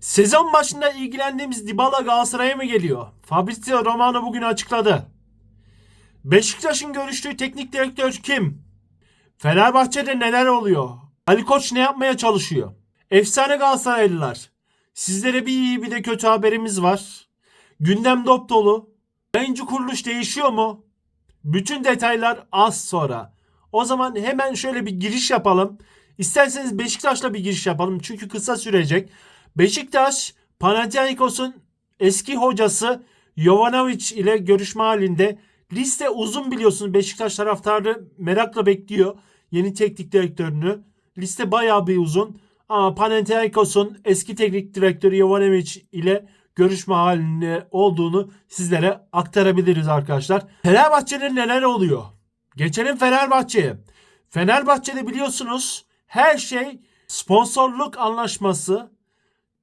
Sezon başında ilgilendiğimiz Dybala Galatasaray'a mı geliyor? Fabrizio Romano bugün açıkladı. Beşiktaş'ın görüştüğü teknik direktör kim? Fenerbahçe'de neler oluyor? Ali Koç ne yapmaya çalışıyor? Efsane Galatasaraylılar. Sizlere bir iyi bir de kötü haberimiz var. Gündem dop dolu. Yayıncı kuruluş değişiyor mu? Bütün detaylar az sonra. O zaman hemen şöyle bir giriş yapalım. İsterseniz Beşiktaş'la bir giriş yapalım. Çünkü kısa sürecek. Beşiktaş Panathinaikos'un eski hocası Jovanovic ile görüşme halinde. Liste uzun biliyorsunuz. Beşiktaş taraftarı merakla bekliyor yeni teknik direktörünü. Liste bayağı bir uzun. Ama Panathinaikos'un eski teknik direktörü Jovanovic ile görüşme halinde olduğunu sizlere aktarabiliriz arkadaşlar. Fenerbahçe'de neler oluyor? Geçelim Fenerbahçe'ye. Fenerbahçe'de biliyorsunuz her şey sponsorluk anlaşması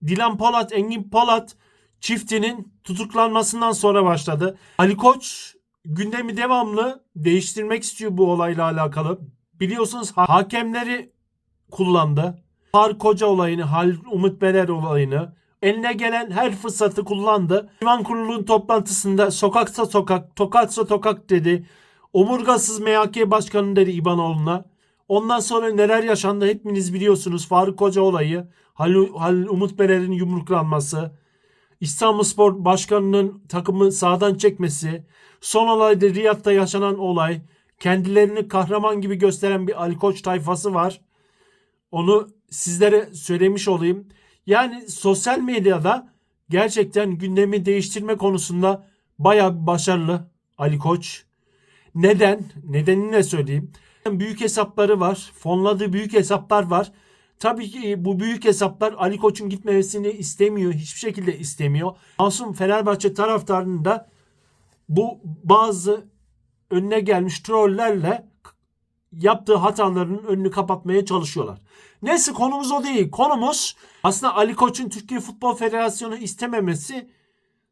Dilan Polat, Engin Polat çiftinin tutuklanmasından sonra başladı. Ali Koç gündemi devamlı değiştirmek istiyor bu olayla alakalı. Biliyorsunuz ha- hakemleri kullandı. Har Koca olayını, Hal Umut Beler olayını eline gelen her fırsatı kullandı. Divan kurulunun toplantısında sokaksa sokak, tokatsa tokak dedi. Omurgasız MHK başkanı dedi İbanoğlu'na. Ondan sonra neler yaşandı hepiniz biliyorsunuz. Faruk Koca olayı, Halil, Halil Umut Beler'in yumruklanması, İstanbulspor Başkanı'nın takımı sağdan çekmesi, son olayda Riyad'da yaşanan olay, kendilerini kahraman gibi gösteren bir Ali Koç tayfası var. Onu sizlere söylemiş olayım. Yani sosyal medyada gerçekten gündemi değiştirme konusunda bayağı başarılı Ali Koç. Neden? Nedenini de söyleyeyim. Büyük hesapları var. Fonladığı büyük hesaplar var. Tabii ki bu büyük hesaplar Ali Koç'un gitmemesini istemiyor. Hiçbir şekilde istemiyor. Masum Fenerbahçe taraftarının bu bazı önüne gelmiş trollerle yaptığı hatalarının önünü kapatmaya çalışıyorlar. Neyse konumuz o değil. Konumuz aslında Ali Koç'un Türkiye Futbol Federasyonu istememesi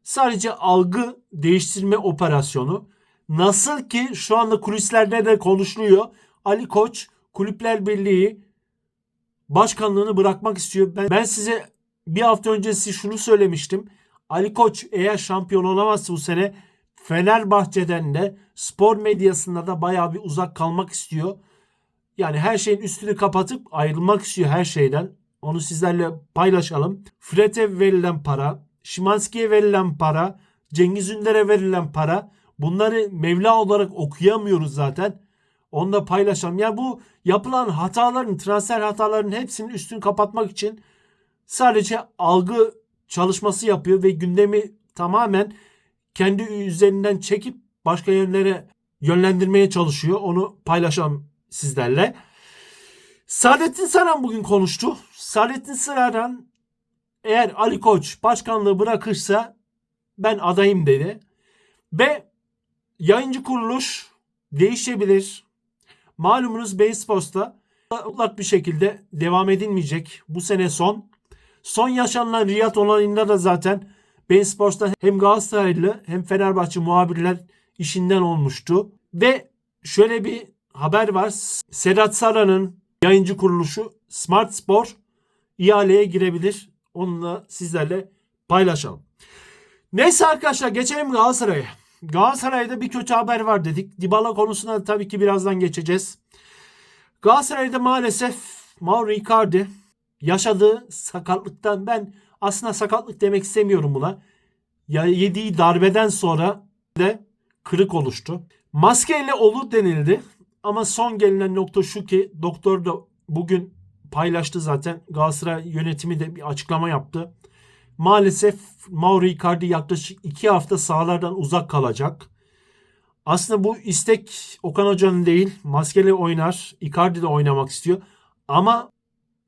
sadece algı değiştirme operasyonu. Nasıl ki şu anda kulislerde de konuşuluyor. Ali Koç Kulüpler Birliği başkanlığını bırakmak istiyor. Ben, ben size bir hafta öncesi şunu söylemiştim. Ali Koç eğer şampiyon olamazsa bu sene Fenerbahçe'den de spor medyasında da bayağı bir uzak kalmak istiyor. Yani her şeyin üstünü kapatıp ayrılmak istiyor her şeyden. Onu sizlerle paylaşalım. Fred'e verilen para, Şimanski'ye verilen para, Cengiz Ünder'e verilen para bunları Mevla olarak okuyamıyoruz zaten. Onu da paylaşalım. Ya bu yapılan hataların, transfer hatalarının hepsinin üstünü kapatmak için sadece algı çalışması yapıyor ve gündemi tamamen kendi üzerinden çekip başka yönlere yönlendirmeye çalışıyor. Onu paylaşalım sizlerle. Saadettin Saran bugün konuştu. Saadettin Saran eğer Ali Koç başkanlığı bırakırsa ben adayım dedi. Ve yayıncı kuruluş değişebilir. Malumunuz Bein Sports'ta mutlak bir şekilde devam edilmeyecek. Bu sene son. Son yaşanılan Riyad olayında da zaten Bein Sports'ta hem Galatasaraylı hem Fenerbahçe muhabirler işinden olmuştu. Ve şöyle bir haber var. Sedat Saran'ın yayıncı kuruluşu Smart Spor ihaleye girebilir. Onunla sizlerle paylaşalım. Neyse arkadaşlar geçelim Galatasaray'a. Galatasaray'da bir kötü haber var dedik. Dybala konusuna tabii ki birazdan geçeceğiz. Galatasaray'da maalesef Mauro Icardi yaşadığı sakatlıktan ben aslında sakatlık demek istemiyorum buna. Ya yediği darbeden sonra de kırık oluştu. Maskeyle olur denildi. Ama son gelinen nokta şu ki doktor da bugün paylaştı zaten. Galatasaray yönetimi de bir açıklama yaptı. Maalesef Mauro Icardi yaklaşık 2 hafta sahalardan uzak kalacak. Aslında bu istek Okan Hoca'nın değil. Maskeli oynar. Icardi de oynamak istiyor. Ama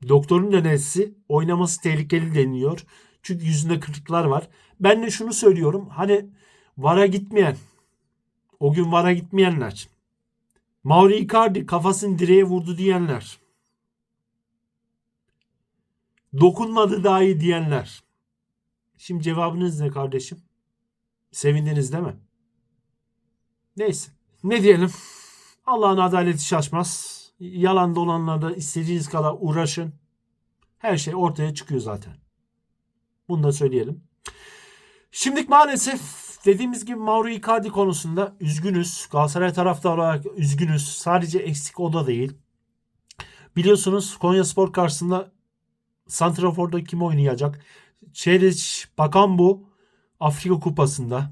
doktorun önerisi oynaması tehlikeli deniliyor. Çünkü yüzünde kırıklar var. Ben de şunu söylüyorum. Hani VAR'a gitmeyen, o gün VAR'a gitmeyenler, Mauro Icardi kafasını direğe vurdu diyenler, dokunmadı dahi diyenler. Şimdi cevabınız ne kardeşim? Sevindiniz değil mi? Neyse. Ne diyelim? Allah'ın adaleti şaşmaz. Yalan dolanlarda istediğiniz kadar uğraşın. Her şey ortaya çıkıyor zaten. Bunu da söyleyelim. Şimdi maalesef dediğimiz gibi Mauro Icardi konusunda üzgünüz. Galatasaray taraftarı olarak üzgünüz. Sadece eksik o da değil. Biliyorsunuz Konya Spor karşısında Santrafor'da kim oynayacak? Çeriç Bakan bu Afrika Kupası'nda.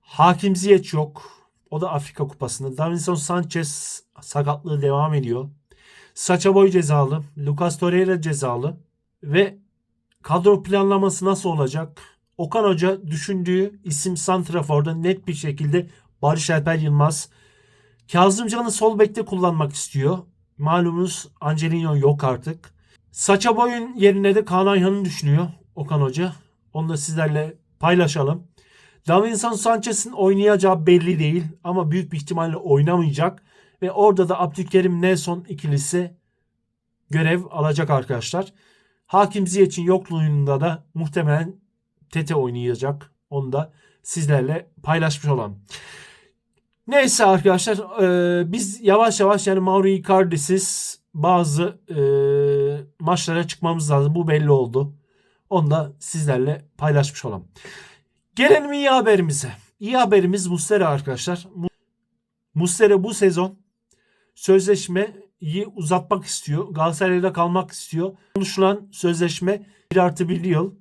Hakim Ziyech yok. O da Afrika Kupası'nda. Davinson Sanchez sakatlığı devam ediyor. Saça Boy cezalı. Lucas Torreira cezalı. Ve kadro planlaması nasıl olacak? Okan Hoca düşündüğü isim Santrafor'da net bir şekilde Barış Alper Yılmaz. Kazımcan'ı sol bekte kullanmak istiyor. Malumunuz Angelino yok artık. Saça boyun yerine de Kaan Ayhan'ı düşünüyor Okan Hoca. Onu da sizlerle paylaşalım. Davinson Sanchez'in oynayacağı belli değil ama büyük bir ihtimalle oynamayacak. Ve orada da Abdülkerim Nelson ikilisi görev alacak arkadaşlar. Hakim Ziyech'in yokluğunda da muhtemelen Tete oynayacak. Onu da sizlerle paylaşmış olalım. Neyse arkadaşlar e, biz yavaş yavaş yani Mauro Icardi'siz bazı e, maçlara çıkmamız lazım. Bu belli oldu. Onu da sizlerle paylaşmış olalım. Gelelim iyi haberimize. İyi haberimiz Muslera arkadaşlar. Mu- Muslera bu sezon sözleşmeyi uzatmak istiyor. Galatasaray'da kalmak istiyor. Konuşulan sözleşme 1 artı 1 yıl.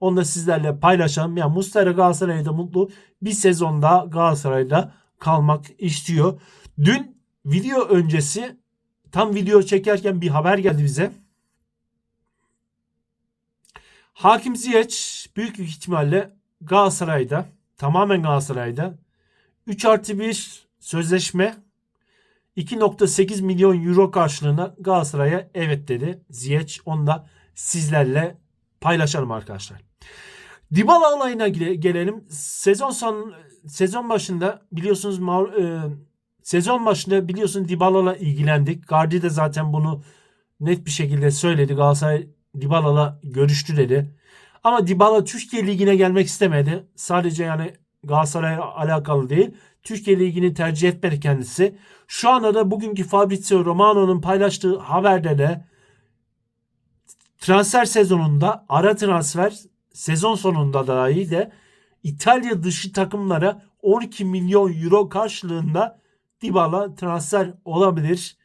Onu da sizlerle paylaşalım. Yani Muslera Galatasaray'da mutlu. Bir sezon daha Galatasaray'da kalmak istiyor. Dün video öncesi tam video çekerken bir haber geldi bize. Hakim Ziyech büyük ihtimalle Galatasaray'da tamamen Galatasaray'da 3 artı 1 sözleşme 2.8 milyon euro karşılığında Galatasaray'a evet dedi Ziyech. Onu da sizlerle paylaşalım arkadaşlar. Dybala olayına gele- gelelim. Sezon son sezon başında biliyorsunuz Maur- e, sezon başında biliyorsunuz Dybala'la ilgilendik. Gardi de zaten bunu net bir şekilde söyledi. Galatasaray Dybala'la görüştü dedi. Ama Dybala Türkiye Ligi'ne gelmek istemedi. Sadece yani Galatasaray'a alakalı değil. Türkiye Ligi'ni tercih etmedi kendisi. Şu anda da bugünkü Fabrizio Romano'nun paylaştığı haberde de transfer sezonunda ara transfer sezon sonunda dahi de İtalya dışı takımlara 12 milyon euro karşılığında Dybala transfer olabilir.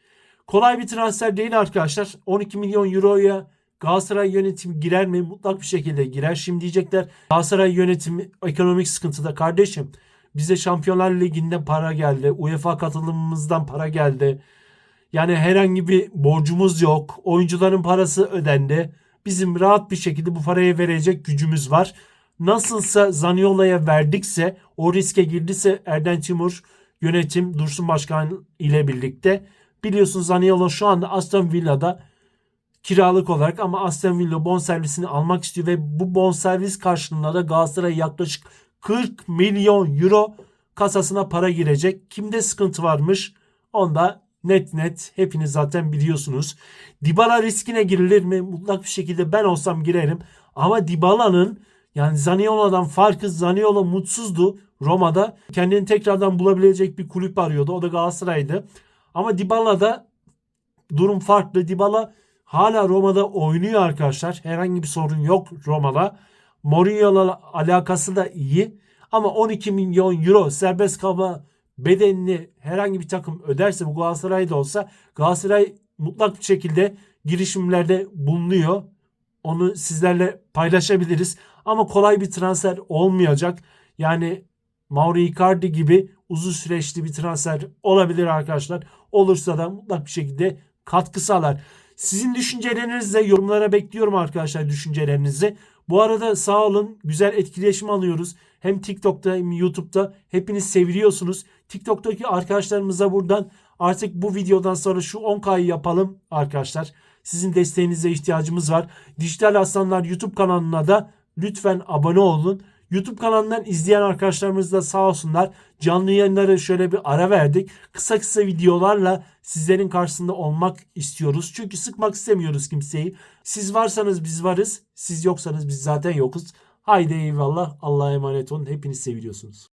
Kolay bir transfer değil arkadaşlar. 12 milyon euroya Galatasaray yönetimi girer mi? Mutlak bir şekilde girer. Şimdi diyecekler Galatasaray yönetimi ekonomik sıkıntıda. Kardeşim bize Şampiyonlar Ligi'nde para geldi. UEFA katılımımızdan para geldi. Yani herhangi bir borcumuz yok. Oyuncuların parası ödendi. Bizim rahat bir şekilde bu parayı verecek gücümüz var. Nasılsa Zaniolo'ya verdikse, o riske girdiyse Erden Timur yönetim Dursun Başkan ile birlikte biliyorsunuz Zaniolo şu anda Aston Villa'da kiralık olarak ama Aston Villa bonservisini almak istiyor ve bu bonservis karşılığında da Galatasaray yaklaşık 40 milyon euro kasasına para girecek. Kimde sıkıntı varmış? Onda net net hepiniz zaten biliyorsunuz. Dybala riskine girilir mi? Mutlak bir şekilde ben olsam girerim. Ama Dybala'nın yani Zaniolo'dan farkı Zaniolo mutsuzdu Roma'da. Kendini tekrardan bulabilecek bir kulüp arıyordu. O da Galatasaray'dı. Ama Dybala'da durum farklı. Dybala hala Roma'da oynuyor arkadaşlar. Herhangi bir sorun yok Roma'da. Mourinho'la alakası da iyi. Ama 12 milyon euro serbest kalma bedenini herhangi bir takım öderse bu Galatasaray'da olsa Galatasaray mutlak bir şekilde girişimlerde bulunuyor. Onu sizlerle paylaşabiliriz. Ama kolay bir transfer olmayacak. Yani Mauro Icardi gibi uzun süreçli bir transfer olabilir arkadaşlar. Olursa da mutlak bir şekilde katkı sağlar. Sizin düşüncelerinizi de yorumlara bekliyorum arkadaşlar düşüncelerinizi. Bu arada sağ olun güzel etkileşim alıyoruz. Hem TikTok'ta hem YouTube'da hepiniz seviliyorsunuz. TikTok'taki arkadaşlarımıza buradan artık bu videodan sonra şu 10K'yı yapalım arkadaşlar. Sizin desteğinize ihtiyacımız var. Dijital Aslanlar YouTube kanalına da lütfen abone olun. YouTube kanalından izleyen arkadaşlarımız da sağ olsunlar. Canlı yayınları şöyle bir ara verdik. Kısa kısa videolarla sizlerin karşısında olmak istiyoruz. Çünkü sıkmak istemiyoruz kimseyi. Siz varsanız biz varız. Siz yoksanız biz zaten yokuz. Haydi eyvallah. Allah'a emanet olun. Hepiniz seviliyorsunuz.